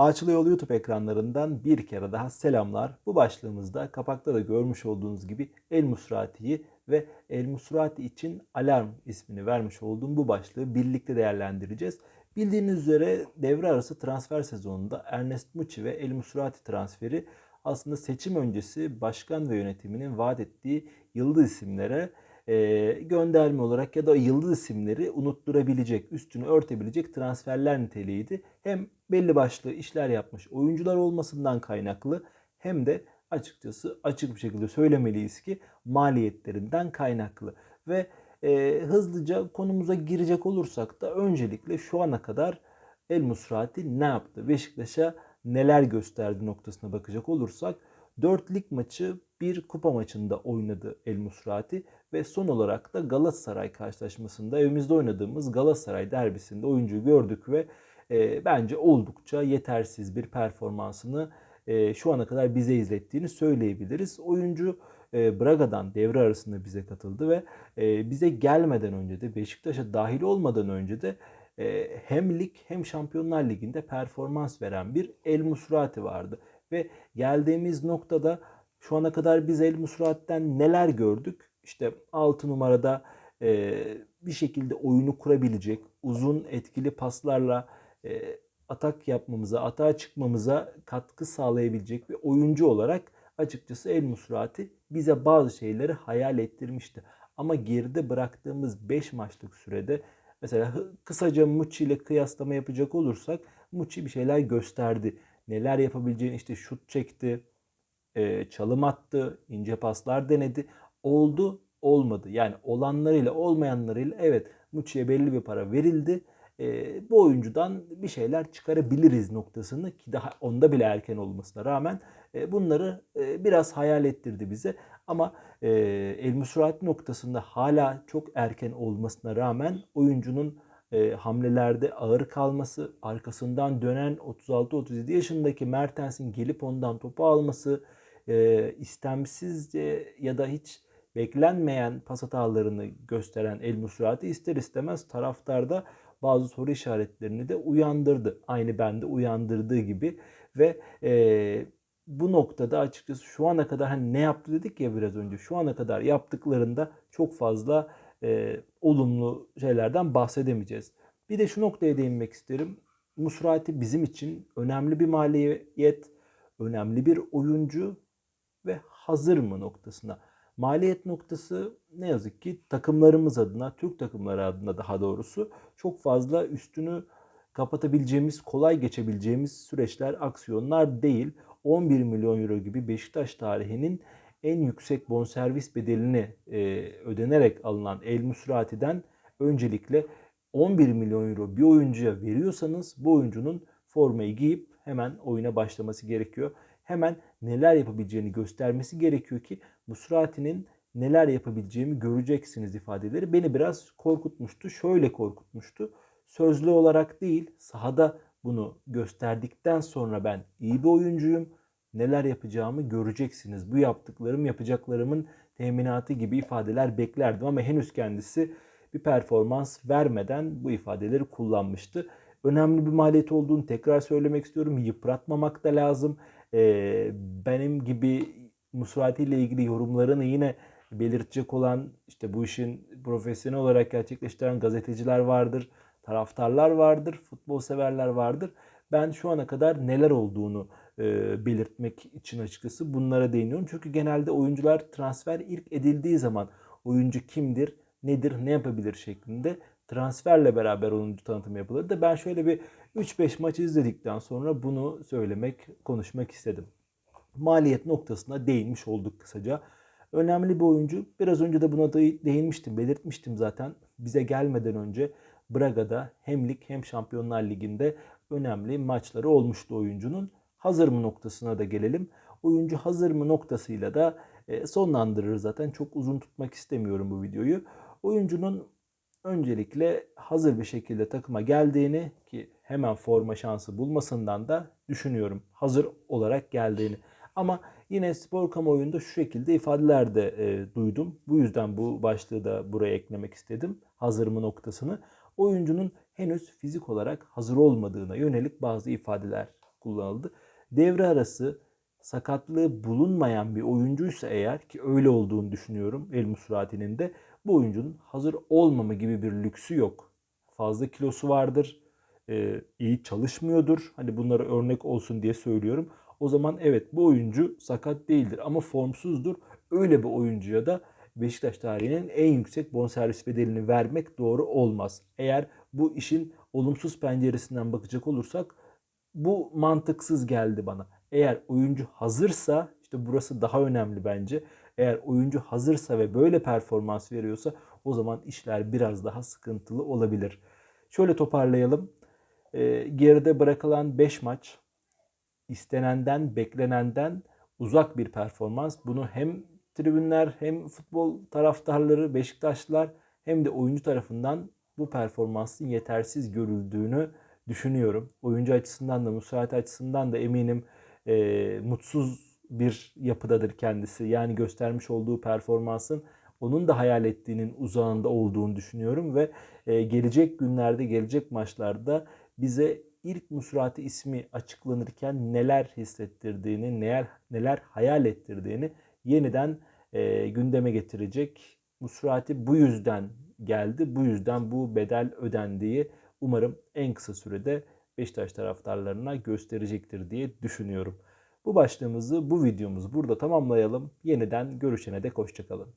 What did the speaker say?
Ağaçlı Yol YouTube ekranlarından bir kere daha selamlar. Bu başlığımızda kapakta da görmüş olduğunuz gibi El Musrati'yi ve El Musrati için Alarm ismini vermiş olduğum bu başlığı birlikte değerlendireceğiz. Bildiğiniz üzere devre arası transfer sezonunda Ernest Muçi ve El Musrati transferi aslında seçim öncesi başkan ve yönetiminin vaat ettiği yıldız isimlere e, gönderme olarak ya da yıldız isimleri unutturabilecek, üstünü örtebilecek transferler niteliğiydi. Hem belli başlı işler yapmış oyuncular olmasından kaynaklı hem de açıkçası açık bir şekilde söylemeliyiz ki maliyetlerinden kaynaklı. Ve e, hızlıca konumuza girecek olursak da öncelikle şu ana kadar El Musrati ne yaptı? Beşiktaş'a neler gösterdi noktasına bakacak olursak 4 lig maçı bir kupa maçında oynadı El Musrati ve son olarak da Galatasaray karşılaşmasında evimizde oynadığımız Galatasaray derbisinde oyuncuyu gördük ve e, bence oldukça yetersiz bir performansını e, şu ana kadar bize izlettiğini söyleyebiliriz. Oyuncu e, Braga'dan devre arasında bize katıldı ve e, bize gelmeden önce de Beşiktaş'a dahil olmadan önce de e, hem lig hem Şampiyonlar Ligi'nde performans veren bir El Musrati vardı. Ve geldiğimiz noktada şu ana kadar biz El Musrati'den neler gördük? İşte 6 numarada e, bir şekilde oyunu kurabilecek, uzun etkili paslarla e, atak yapmamıza, atağa çıkmamıza katkı sağlayabilecek bir oyuncu olarak açıkçası El Musrati bize bazı şeyleri hayal ettirmişti. Ama geride bıraktığımız 5 maçlık sürede mesela kısaca Muçi ile kıyaslama yapacak olursak Muçi bir şeyler gösterdi. Neler yapabileceğini işte şut çekti, çalım attı, ince paslar denedi. Oldu, olmadı. Yani olanlarıyla olmayanlarıyla evet Muçi'ye belli bir para verildi. bu oyuncudan bir şeyler çıkarabiliriz noktasını ki daha onda bile erken olmasına rağmen bunları biraz hayal ettirdi bize. Ama El Musrat noktasında hala çok erken olmasına rağmen oyuncunun hamlelerde ağır kalması, arkasından dönen 36-37 yaşındaki Mertens'in gelip ondan topu alması, istemsizce ya da hiç beklenmeyen pas hatalarını gösteren El Musrati ister istemez taraftarda bazı soru işaretlerini de uyandırdı. Aynı bende uyandırdığı gibi ve e, bu noktada açıkçası şu ana kadar hani ne yaptı dedik ya biraz önce şu ana kadar yaptıklarında çok fazla e, olumlu şeylerden bahsedemeyeceğiz. Bir de şu noktaya değinmek isterim. Musrati bizim için önemli bir maliyet, önemli bir oyuncu ve hazır mı noktasına. Maliyet noktası ne yazık ki takımlarımız adına, Türk takımları adına daha doğrusu çok fazla üstünü kapatabileceğimiz, kolay geçebileceğimiz süreçler, aksiyonlar değil. 11 milyon euro gibi Beşiktaş tarihinin en yüksek bonservis bedelini e, ödenerek alınan El Musrati'den öncelikle 11 milyon euro bir oyuncuya veriyorsanız bu oyuncunun formayı giyip hemen oyuna başlaması gerekiyor. Hemen neler yapabileceğini göstermesi gerekiyor ki Musrati'nin neler yapabileceğimi göreceksiniz ifadeleri beni biraz korkutmuştu. Şöyle korkutmuştu. Sözlü olarak değil, sahada bunu gösterdikten sonra ben iyi bir oyuncuyum. Neler yapacağımı göreceksiniz. Bu yaptıklarım yapacaklarımın teminatı gibi ifadeler beklerdim ama henüz kendisi bir performans vermeden bu ifadeleri kullanmıştı. Önemli bir maliyet olduğunu tekrar söylemek istiyorum. Yıpratmamak da lazım. Ee, benim gibi Musrati ile ilgili yorumlarını yine belirtecek olan işte bu işin profesyonel olarak gerçekleştiren gazeteciler vardır, taraftarlar vardır, futbol severler vardır. Ben şu ana kadar neler olduğunu e, belirtmek için açıkçası bunlara değiniyorum. Çünkü genelde oyuncular transfer ilk edildiği zaman oyuncu kimdir, nedir, ne yapabilir şeklinde transferle beraber oyuncu tanıtımı yapılır da ben şöyle bir 3-5 maç izledikten sonra bunu söylemek, konuşmak istedim. Maliyet noktasına değinmiş olduk kısaca. Önemli bir oyuncu. Biraz önce de buna değinmiştim, belirtmiştim zaten. Bize gelmeden önce Braga'da hem lig hem Şampiyonlar Ligi'nde önemli maçları olmuştu oyuncunun. Hazır mı noktasına da gelelim. Oyuncu hazır mı noktasıyla da e, sonlandırır zaten. Çok uzun tutmak istemiyorum bu videoyu. Oyuncunun öncelikle hazır bir şekilde takıma geldiğini ki hemen forma şansı bulmasından da düşünüyorum. Hazır olarak geldiğini. Ama yine spor kamuoyunda şu şekilde ifadeler de e, duydum. Bu yüzden bu başlığı da buraya eklemek istedim. Hazır mı noktasını. Oyuncunun henüz fizik olarak hazır olmadığına yönelik bazı ifadeler kullanıldı. Devre arası sakatlığı bulunmayan bir oyuncuysa eğer ki öyle olduğunu düşünüyorum El Musrati'nin de bu oyuncunun hazır olmama gibi bir lüksü yok. Fazla kilosu vardır. e, iyi çalışmıyordur. Hani bunlara örnek olsun diye söylüyorum. O zaman evet bu oyuncu sakat değildir ama formsuzdur. Öyle bir oyuncuya da Beşiktaş tarihinin en yüksek bonservis bedelini vermek doğru olmaz. Eğer bu işin olumsuz penceresinden bakacak olursak bu mantıksız geldi bana. Eğer oyuncu hazırsa işte burası daha önemli bence. Eğer oyuncu hazırsa ve böyle performans veriyorsa o zaman işler biraz daha sıkıntılı olabilir. Şöyle toparlayalım. Ee, geride bırakılan 5 maç istenenden, beklenenden uzak bir performans. Bunu hem tribünler hem futbol taraftarları, Beşiktaşlılar hem de oyuncu tarafından bu performansın yetersiz görüldüğünü düşünüyorum. Oyuncu açısından da, Musrati açısından da eminim e, mutsuz bir yapıdadır kendisi. Yani göstermiş olduğu performansın onun da hayal ettiğinin uzağında olduğunu düşünüyorum ve e, gelecek günlerde, gelecek maçlarda bize ilk Musrati ismi açıklanırken neler hissettirdiğini, neler neler hayal ettirdiğini yeniden e, gündeme getirecek. Musrati bu yüzden geldi, bu yüzden bu bedel ödendiği umarım en kısa sürede Beşiktaş taraftarlarına gösterecektir diye düşünüyorum. Bu başlığımızı, bu videomuzu burada tamamlayalım. Yeniden görüşene dek hoşçakalın.